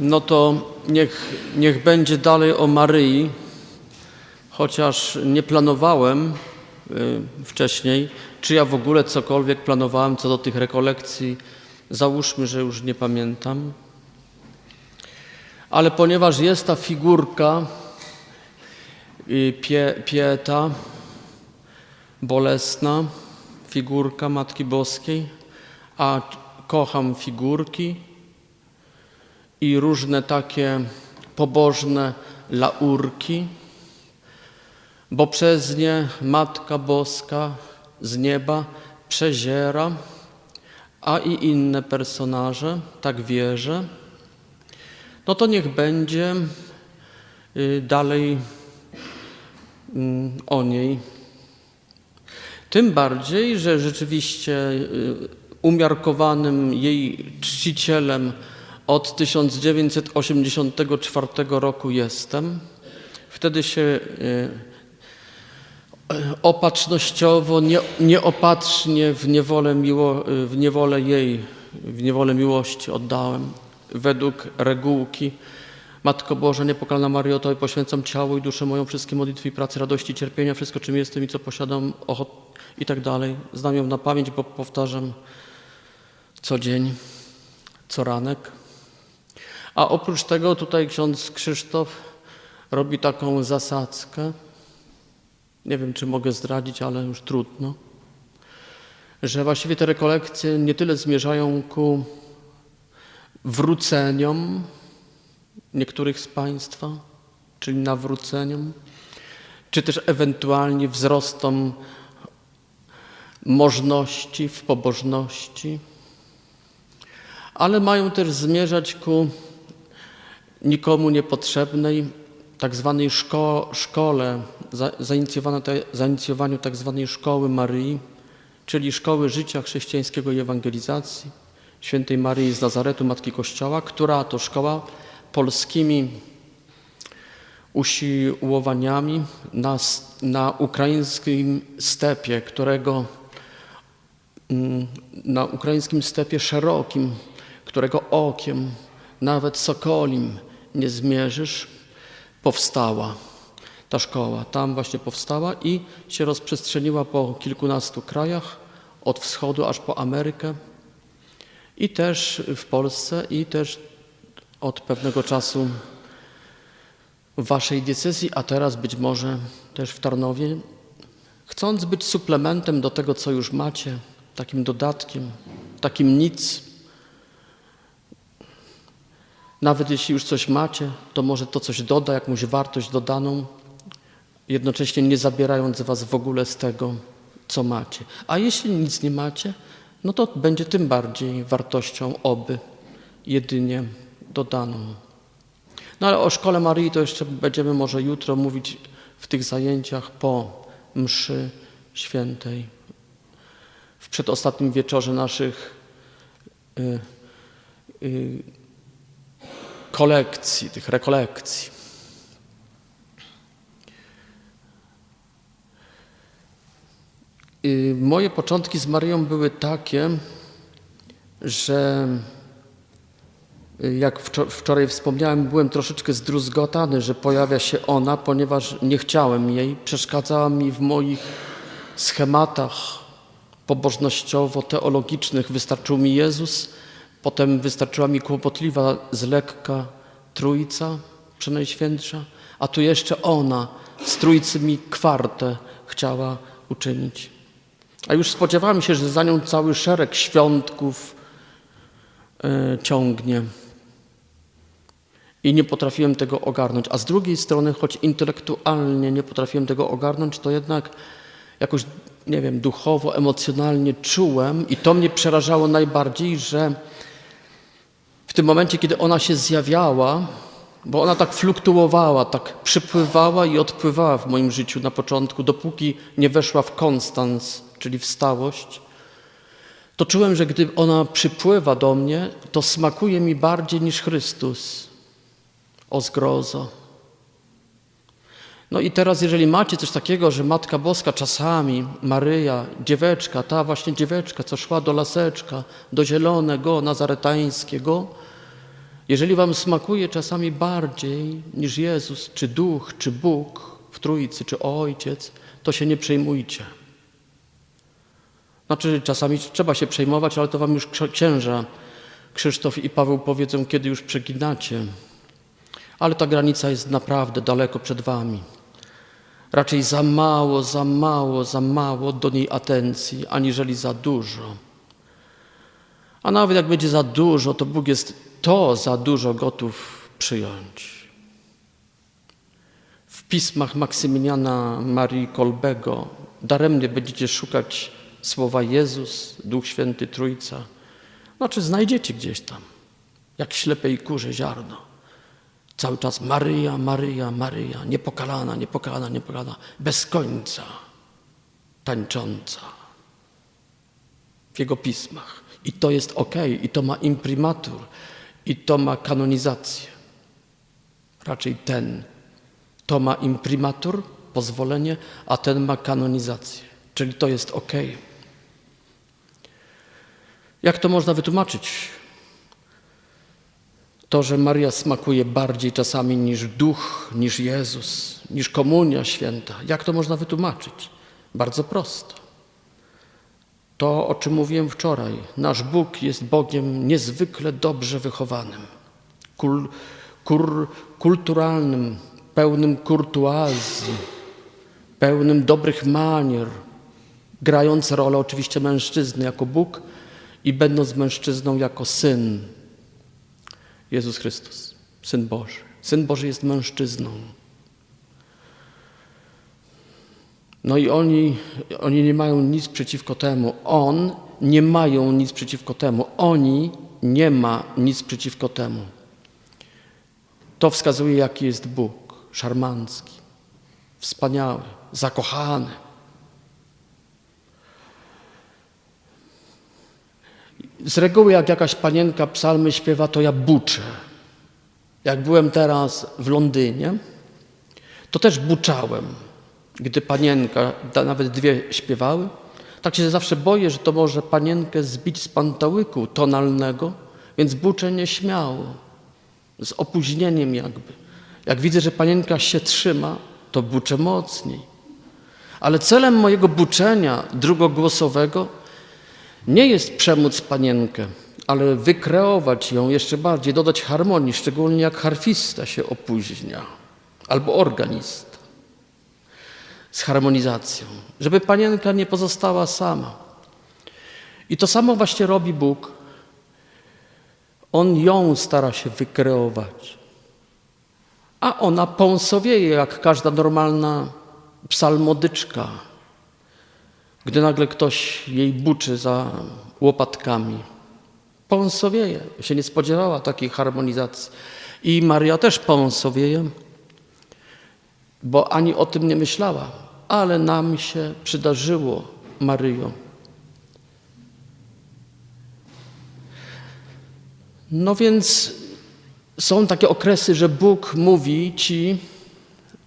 No to niech, niech będzie dalej o Maryi, chociaż nie planowałem y, wcześniej, czy ja w ogóle cokolwiek planowałem co do tych rekolekcji. Załóżmy, że już nie pamiętam. Ale ponieważ jest ta figurka y, pie, Pieta, bolesna figurka Matki Boskiej, a kocham figurki i różne takie pobożne laurki, bo przez nie Matka Boska z nieba przeziera, a i inne personaże, tak wierzę, no to niech będzie y, dalej mm, o niej. Tym bardziej, że rzeczywiście y, umiarkowanym jej czcicielem od 1984 roku jestem. Wtedy się y, opatrznościowo, nie, nieopatrznie w niewolę, miło, w niewolę jej, w niewolę miłości oddałem według regułki. Matko Boża, niepokalna Mario, Tobie poświęcam ciało i duszę moją, wszystkie modlitwy i pracy, radości, cierpienia, wszystko czym jestem i co posiadam, ochot i tak dalej. Znam ją na pamięć, bo powtarzam co dzień, co ranek. A oprócz tego tutaj ksiądz Krzysztof robi taką zasadzkę. Nie wiem, czy mogę zdradzić, ale już trudno. Że właściwie te rekolekcje nie tyle zmierzają ku wróceniom niektórych z Państwa, czyli nawróceniom, czy też ewentualnie wzrostom możności w pobożności, ale mają też zmierzać ku nikomu niepotrzebnej tak zwanej szko szkole, za zainicjowaniu tak zwanej szkoły Maryi, czyli szkoły życia chrześcijańskiego i ewangelizacji świętej Maryi z Nazaretu, Matki Kościoła, która to szkoła polskimi usiłowaniami na, na ukraińskim stepie, którego mm, na ukraińskim stepie szerokim, którego okiem, nawet sokolim nie zmierzysz, powstała ta szkoła. Tam właśnie powstała i się rozprzestrzeniła po kilkunastu krajach, od wschodu aż po Amerykę i też w Polsce i też od pewnego czasu w waszej diecezji, a teraz być może też w Tarnowie, chcąc być suplementem do tego, co już macie, takim dodatkiem, takim nic. Nawet jeśli już coś macie, to może to coś doda, jakąś wartość dodaną, jednocześnie nie zabierając was w ogóle z tego, co macie. A jeśli nic nie macie, no to będzie tym bardziej wartością oby jedynie dodaną. No ale o Szkole Maryi to jeszcze będziemy może jutro mówić w tych zajęciach po mszy świętej. W przedostatnim wieczorze naszych y, y, kolekcji, tych rekolekcji. Y, moje początki z Maryją były takie, że y, jak wczoraj wspomniałem, byłem troszeczkę zdruzgotany, że pojawia się ona, ponieważ nie chciałem jej, przeszkadzała mi w moich schematach pobożnościowo-teologicznych. Wystarczył mi Jezus, potem wystarczyła mi kłopotliwa z lekka Trójca Przenajświętsza, a tu jeszcze ona z Trójcy mi kwartę chciała uczynić. A już spodziewałem się, że za nią cały szereg świątków e, ciągnie. I nie potrafiłem tego ogarnąć. A z drugiej strony, choć intelektualnie nie potrafiłem tego ogarnąć, to jednak jakoś, nie wiem, duchowo, emocjonalnie czułem i to mnie przerażało najbardziej, że w tym momencie, kiedy ona się zjawiała, bo ona tak fluktuowała, tak przypływała i odpływała w moim życiu na początku, dopóki nie weszła w konstans, czyli w stałość, to czułem, że gdy ona przypływa do mnie, to smakuje mi bardziej niż Chrystus. O zgrozo. No i teraz, jeżeli macie coś takiego, że Matka Boska czasami, Maryja, dzieweczka, ta właśnie dzieweczka, co szła do laseczka, do zielonego, nazaretańskiego, Jeżeli wam smakuje czasami bardziej niż Jezus, czy Duch, czy Bóg w Trójcy, czy Ojciec, to się nie przejmujcie. Znaczy, czasami trzeba się przejmować, ale to wam już księża Krzysztof i Paweł powiedzą, kiedy już przeginacie. Ale ta granica jest naprawdę daleko przed wami. Raczej za mało, za mało, za mało do niej atencji, aniżeli za dużo. A nawet jak będzie za dużo, to Bóg jest to za dużo gotów przyjąć. W pismach Maksymiliana Marii Kolbego daremnie będziecie szukać słowa Jezus, Duch Święty, Trójca. Znaczy znajdziecie gdzieś tam, jak ślepej kurze ziarno. Cały czas Maryja, Maryja, Maryja, niepokalana, niepokalana, niepokalana, bez końca, tańcząca w jego pismach. I to jest ok, i to ma imprimatur, i to ma kanonizację. Raczej ten. To ma imprimatur, pozwolenie, a ten ma kanonizację. Czyli to jest ok. Jak to można wytłumaczyć? To, że Maria smakuje bardziej czasami niż duch, niż Jezus, niż komunia święta. Jak to można wytłumaczyć? Bardzo prosto. To, o czym mówiłem wczoraj, nasz Bóg jest Bogiem niezwykle dobrze wychowanym, kul, kur, kulturalnym, pełnym kurtuazji, pełnym dobrych manier, grając rolę oczywiście mężczyzny jako Bóg i będąc mężczyzną jako syn. Jezus Chrystus, Syn Boży. Syn Boży jest mężczyzną. No i oni, oni nie mają nic przeciwko temu. On nie mają nic przeciwko temu. Oni nie ma nic przeciwko temu. To wskazuje, jaki jest Bóg. Szarmancki, wspaniały, zakochany. Z reguły, jak jakaś panienka psalmy śpiewa, to ja buczę. Jak byłem teraz w Londynie, to też buczałem gdy panienka, nawet dwie śpiewały. Tak się zawsze boję, że to może panienkę zbić z pantałyku tonalnego, więc buczę nieśmiało, z opóźnieniem jakby. Jak widzę, że panienka się trzyma, to buczę mocniej. Ale celem mojego buczenia drugogłosowego nie jest przemóc panienkę, ale wykreować ją jeszcze bardziej, dodać harmonii, szczególnie jak harfista się opóźnia albo organista z harmonizacją, żeby panienka nie pozostała sama. I to samo właśnie robi Bóg. On ją stara się wykreować, a ona pąsowieje jak każda normalna psalmodyczka, gdy nagle ktoś jej buczy za łopatkami. Pąsowieje, się nie spodziewała takiej harmonizacji. I Maria też pąsowieje, bo ani o tym nie myślała, ale nam się przydarzyło, Maryjo. No więc są takie okresy, że Bóg mówi ci,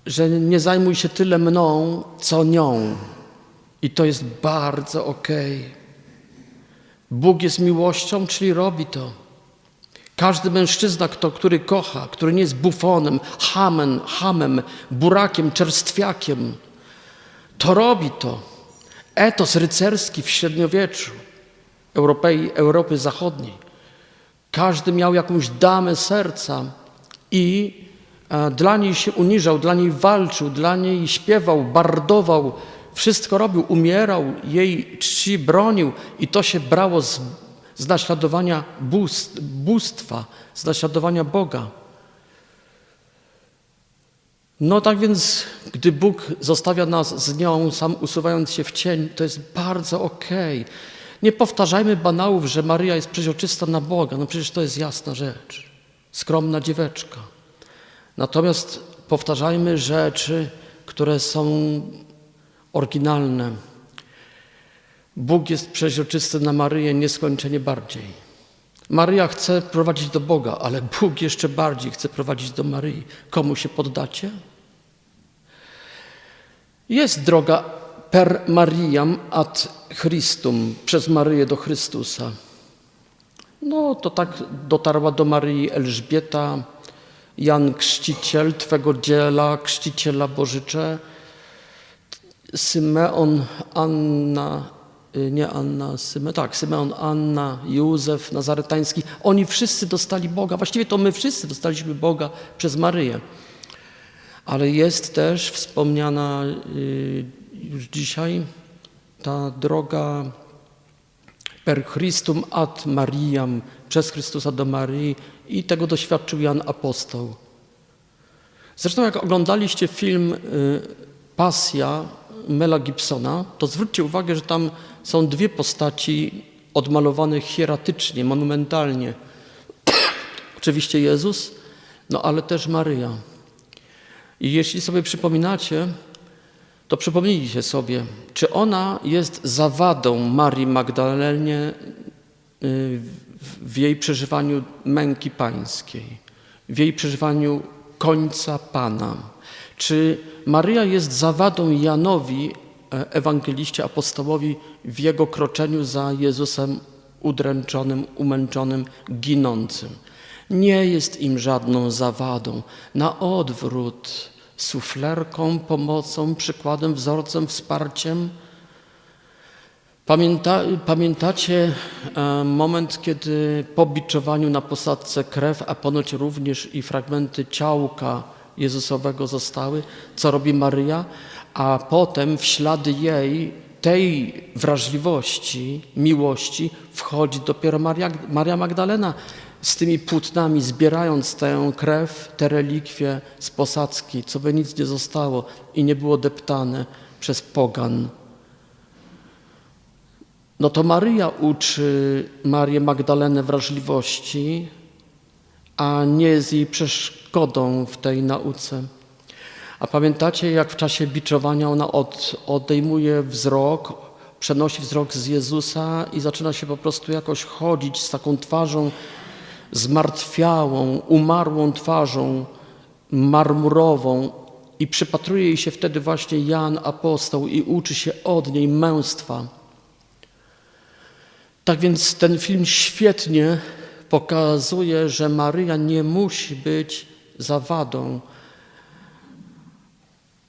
że nie zajmuj się tyle mną, co nią. I to jest bardzo okej. Bóg jest miłością, czyli robi to. Każdy mężczyzna, kto, który kocha, który nie jest bufonem, hamem, hamem, burakiem, czerstwiakiem, to robi to. Etos rycerski w średniowieczu Europy Zachodniej. Każdy miał jakąś damę serca i e, dla niej się uniżał, dla niej walczył, dla niej śpiewał, bardował, wszystko robił, umierał, jej czci bronił i to się brało z, z naśladowania bóstw, bóstwa, z naśladowania Boga. No tak więc, gdy Bóg zostawia nas z nią, sam usuwając się w cień, to jest bardzo okej. Nie powtarzajmy banałów, że Maryja jest przeźroczysta na Boga. No przecież to jest jasna rzecz. Skromna dzieweczka. Natomiast powtarzajmy rzeczy, które są oryginalne. Bóg jest przeźroczysty na Maryję nieskończenie bardziej. Maryja chce prowadzić do Boga, ale Bóg jeszcze bardziej chce prowadzić do Maryi. Komu się poddacie? Jest droga per Mariam ad Christum, przez Maryję do Chrystusa. No to tak dotarła do Maryi Elżbieta, Jan Chrzciciel, Twego dziela, Chrzciciela Bożycze, Symeon, Anna, y, nie Anna, Syme, tak, Symeon, Anna, Józef Nazaretański. Oni wszyscy dostali Boga. Właściwie to my wszyscy dostaliśmy Boga przez Maryję. Ale jest też wspomniana y, już dzisiaj ta droga per Christum ad Mariam, przez Chrystusa do Maryi i tego doświadczył Jan Apostoł. Zresztą jak oglądaliście film y, Pasja Mela Gibsona, to zwróćcie uwagę, że tam są dwie postaci odmalowane hieratycznie, monumentalnie. Oczywiście Jezus, no ale też Maryja. I jeśli sobie przypominacie, to przypomnijcie sobie, czy ona jest zawadą Marii Magdalenie y, w- w jej przeżywaniu męki pańskiej, w jej przeżywaniu końca Pana. Czy Maryja jest zawadą Janowi, e, ewangeliście apostołowi, w jego kroczeniu za Jezusem udręczonym, umęczonym, ginącym? Nie jest im żadną zawadą. Na odwrót, suflerką, pomocą, przykładem, wzorcem, wsparciem. Pamięta, pamiętacie e, moment, kiedy po biczowaniu na posadce krew, a ponoć również i fragmenty ciałka Jezusowego zostały, co robi Maryja, a potem w ślady jej, tej wrażliwości, miłości wchodzi dopiero Maria, Maria Magdalena z tymi płótnami, zbierając tę krew, te relikwie z posadzki, co by nic nie zostało i nie było deptane przez pogan. No to Maryja uczy Marię Magdalenę wrażliwości, a nie jest jej przeszkodą w tej nauce. A pamiętacie, jak w czasie biczowania ona od, odejmuje wzrok, przenosi wzrok z Jezusa i zaczyna się po prostu jakoś chodzić z taką twarzą zmartwiałą, umarłą twarzą, marmurową i przypatruje jej się wtedy właśnie Jan apostoł i uczy się od niej męstwa. Tak więc ten film świetnie pokazuje, że Maryja nie musi być zawadą.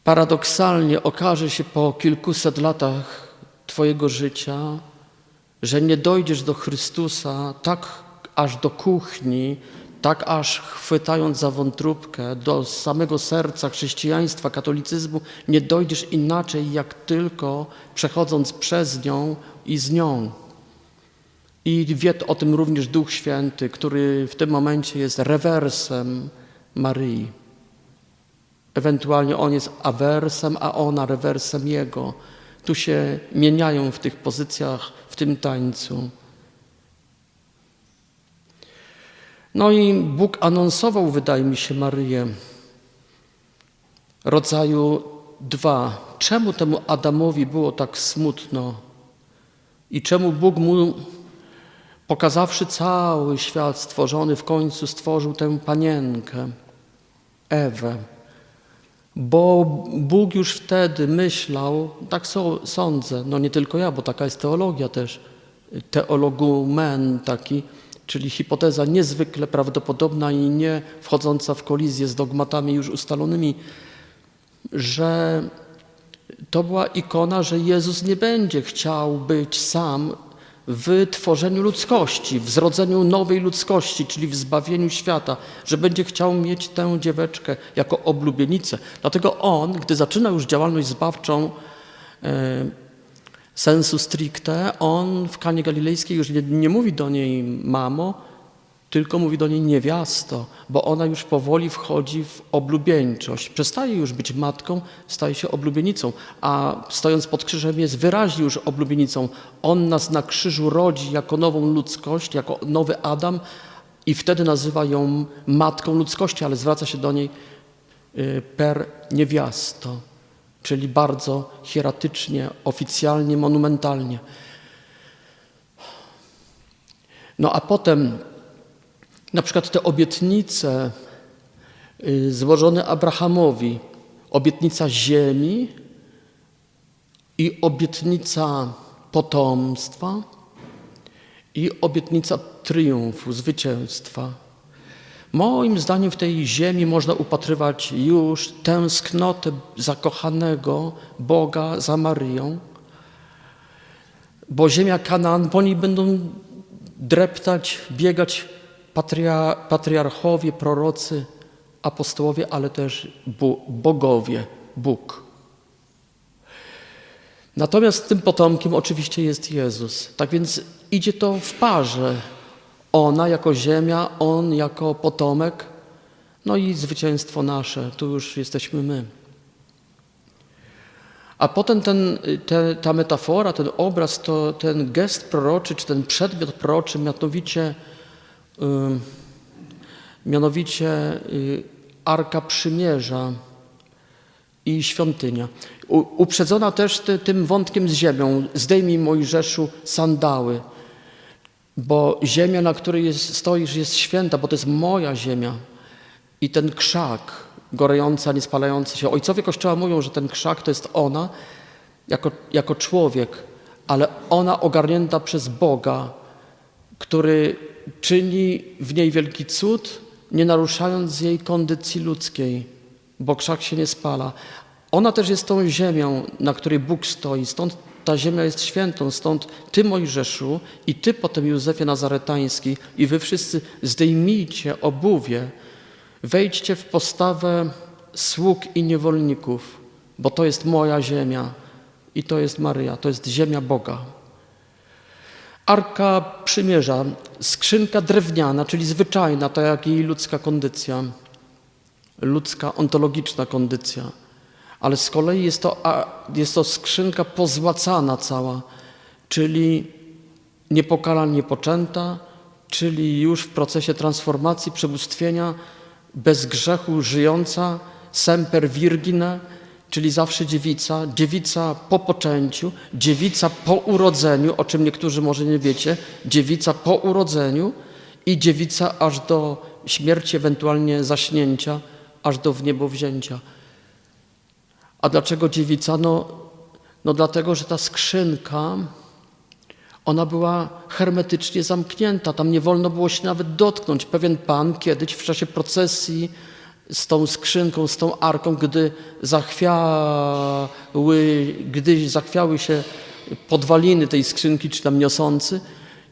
Paradoksalnie okaże się po kilkuset latach Twojego życia, że nie dojdziesz do Chrystusa tak aż do kuchni, tak aż chwytając za wątróbkę do samego serca chrześcijaństwa, katolicyzmu, nie dojdziesz inaczej jak tylko przechodząc przez nią i z nią. I wie o tym również Duch Święty, który w tym momencie jest rewersem Maryi. Ewentualnie on jest awersem, a ona rewersem jego. Tu się mieniają w tych pozycjach, w tym tańcu. No i Bóg anonsował, wydaje mi się, Maryję rodzaju dwa. Czemu temu Adamowi było tak smutno? I czemu Bóg mu, pokazawszy cały świat stworzony, w końcu stworzył tę panienkę, Ewę? Bo Bóg już wtedy myślał, tak so, sądzę, no nie tylko ja, bo taka jest teologia też, teologumen taki, czyli hipoteza niezwykle prawdopodobna i nie wchodząca w kolizję z dogmatami już ustalonymi, że to była ikona, że Jezus nie będzie chciał być sam w tworzeniu ludzkości, w zrodzeniu nowej ludzkości, czyli w zbawieniu świata, że będzie chciał mieć tę dzieweczkę jako oblubienicę. Dlatego on, gdy zaczyna już działalność zbawczą e, sensu stricte, on w Kanie Galilejskiej już nie, nie mówi do niej mamo, tylko mówi do niej niewiasto, bo ona już powoli wchodzi w oblubieńczość. Przestaje już być matką, staje się oblubienicą, a stojąc pod krzyżem jest wyraźnie już oblubienicą. On nas na krzyżu rodzi jako nową ludzkość, jako nowy Adam i wtedy nazywa ją matką ludzkości, ale zwraca się do niej y, per niewiasto, czyli bardzo hieratycznie, oficjalnie, monumentalnie. No a potem na przykład te obietnice y, złożone Abrahamowi, obietnica ziemi i obietnica potomstwa i obietnica triumfu, zwycięstwa. Moim zdaniem w tej ziemi można upatrywać już tęsknotę zakochanego Boga za Maryją, bo ziemia Kanaan, po niej będą dreptać, biegać patria, patriarchowie, prorocy, apostołowie, ale też bogowie, Bóg. Natomiast tym potomkiem oczywiście jest Jezus. Tak więc idzie to w parze. Ona jako ziemia, on jako potomek, no i zwycięstwo nasze, tu już jesteśmy my. A potem ten, te, ta metafora, ten obraz, to ten gest proroczy, czy ten przedmiot proroczy, mianowicie, mianowicie y, Arka Przymierza i świątynia. Uprzedzona też ty, tym wątkiem z ziemią, zdejmij Mojżeszu sandały, bo ziemia, na której jest, stoisz, jest święta, bo to jest moja ziemia. I ten krzak, gorejący, a nie spalający się. Ojcowie Kościoła mówią, że ten krzak to jest ona jako, jako człowiek, ale ona ogarnięta przez Boga, który czyni w niej wielki cud, nie naruszając jej kondycji ludzkiej, bo krzak się nie spala. Ona też jest tą ziemią, na której Bóg stoi, stąd ta ziemia jest świętą, stąd Ty Mojżeszu i Ty potem Józefie Nazaretański i Wy wszyscy zdejmijcie obuwie, wejdźcie w postawę sług i niewolników, bo to jest moja ziemia i to jest Maryja, to jest ziemia Boga. Arka Przymierza, skrzynka drewniana, czyli zwyczajna, tak jak jej ludzka kondycja, ludzka ontologiczna kondycja. Ale z kolei jest to, jest to skrzynka pozłacana cała, czyli niepokalalnie poczęta, czyli już w procesie transformacji, przebóstwienia, bez grzechu żyjąca, semper virgine, czyli zawsze dziewica, dziewica po poczęciu, dziewica po urodzeniu, o czym niektórzy może nie wiecie, dziewica po urodzeniu i dziewica aż do śmierci, ewentualnie zaśnięcia, aż do wniebowzięcia. A dlaczego dziewica? No, no dlatego, że ta skrzynka, ona była hermetycznie zamknięta, tam nie wolno było się nawet dotknąć. Pewien pan kiedyś w czasie procesji z tą skrzynką, z tą arką, gdy zachwiały, gdy zachwiały się podwaliny tej skrzynki, czy tam niosący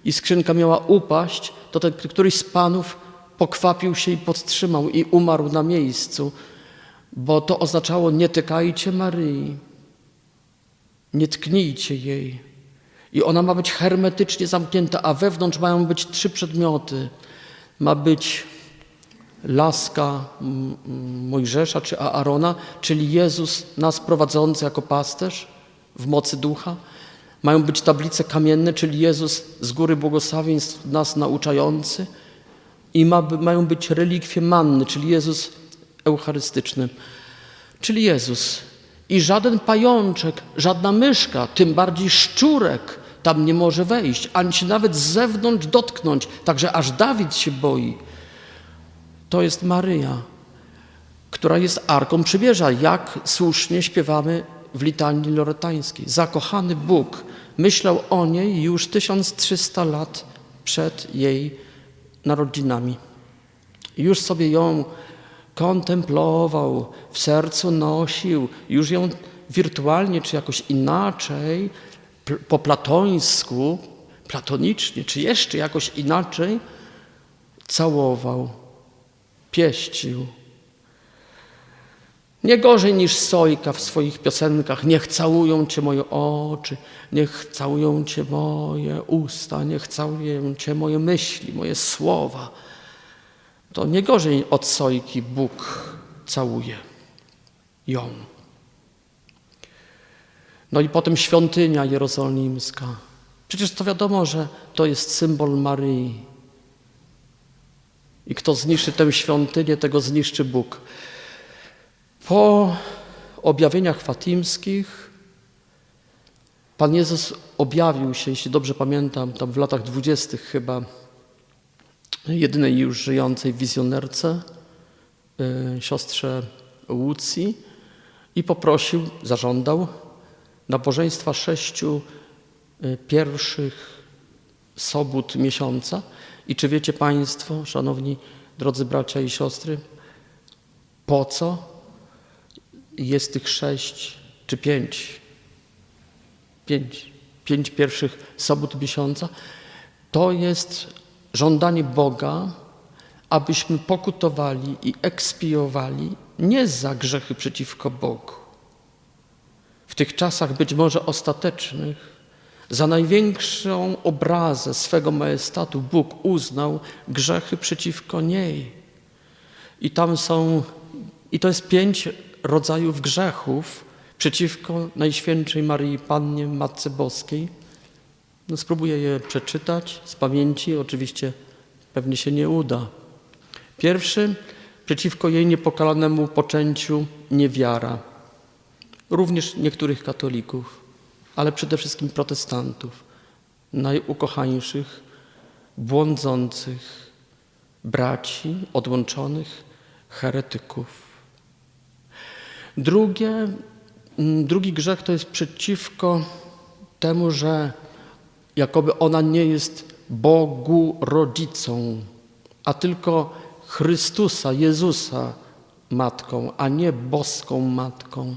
i skrzynka miała upaść, to ten któryś z panów pokwapił się i podtrzymał i umarł na miejscu, bo to oznaczało nie tykajcie Maryi, nie tknijcie jej. I ona ma być hermetycznie zamknięta, a wewnątrz mają być trzy przedmioty. Ma być laska Mojżesza czy Aarona, czyli Jezus nas prowadzący jako pasterz w mocy ducha. Mają być tablice kamienne, czyli Jezus z góry błogosławieństw nas nauczający. I ma, mają być relikwie manny, czyli Jezus eucharystyczny, czyli Jezus. I żaden pajączek, żadna myszka, tym bardziej szczurek tam nie może wejść, ani się nawet z zewnątrz dotknąć. Także aż Dawid się boi. To jest Maryja, która jest arką przybierza, jak słusznie śpiewamy w litanii loretańskiej. Zakochany Bóg myślał o niej już 1300 lat przed jej narodzinami. Już sobie ją kontemplował, w sercu nosił, już ją wirtualnie czy jakoś inaczej, po platońsku, platonicznie, czy jeszcze jakoś inaczej całował, pieścił. Nie gorzej niż Sojka w swoich piosenkach. Niech całują Cię moje oczy, niech całują Cię moje usta, niech całują Cię moje myśli, moje słowa. To nie gorzej od Sojki Bóg całuje ją. No i potem świątynia jerozolimska. Przecież to wiadomo, że to jest symbol Maryi. I kto zniszczy tę świątynię, tego zniszczy Bóg. Po objawieniach fatimskich Pan Jezus objawił się, jeśli dobrze pamiętam, tam w latach dwudziestych chyba, jedynej już żyjącej wizjonerce, y, siostrze Łucji i poprosił, zażądał nabożeństwa sześciu y, pierwszych sobót miesiąca. I czy wiecie Państwo, szanowni drodzy bracia i siostry, po co jest tych sześć czy pięć? Pięć, pięć pierwszych sobót miesiąca. To jest żądanie Boga, abyśmy pokutowali i ekspiowali nie za grzechy przeciwko Bogu. W tych czasach być może ostatecznych za największą obrazę swego majestatu Bóg uznał grzechy przeciwko niej. I tam są, i to jest pięć rodzajów grzechów przeciwko Najświętszej Maryi Pannie, Matce Boskiej. No, spróbuję je przeczytać z pamięci, oczywiście pewnie się nie uda. Pierwszy przeciwko jej niepokalanemu poczęciu niewiara, również niektórych katolików, ale przede wszystkim protestantów, najukochańszych, błądzących braci odłączonych, heretyków. Drugie, mm, drugi grzech to jest przeciwko temu, że jakoby ona nie jest Bogu rodzicą, a tylko Chrystusa, Jezusa matką, a nie boską matką.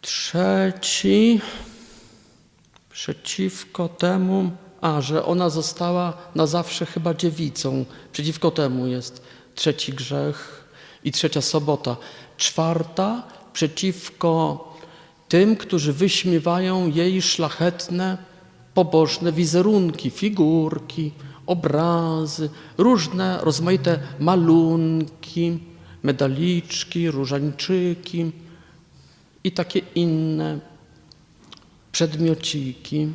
Trzeci przeciwko temu, a że ona została na zawsze chyba dziewicą. Przeciwko temu jest trzeci grzech i trzecia sobota. Czwarta przeciwko tym, którzy wyśmiewają jej szlachetne, pobożne wizerunki, figurki, obrazy, różne rozmaite malunki, medaliczki, różańczyki i takie inne przedmiociki.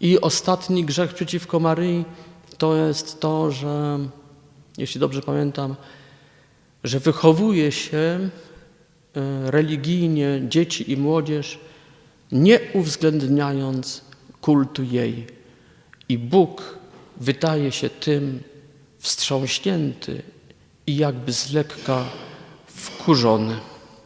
I ostatni grzech przeciwko Maryi to jest to, że, jeśli dobrze pamiętam, że wychowuje się e, religijnie dzieci i młodzież, nie uwzględniając kultu jej. I Bóg wydaje się tym wstrząśnięty i jakby z lekka wkurzony.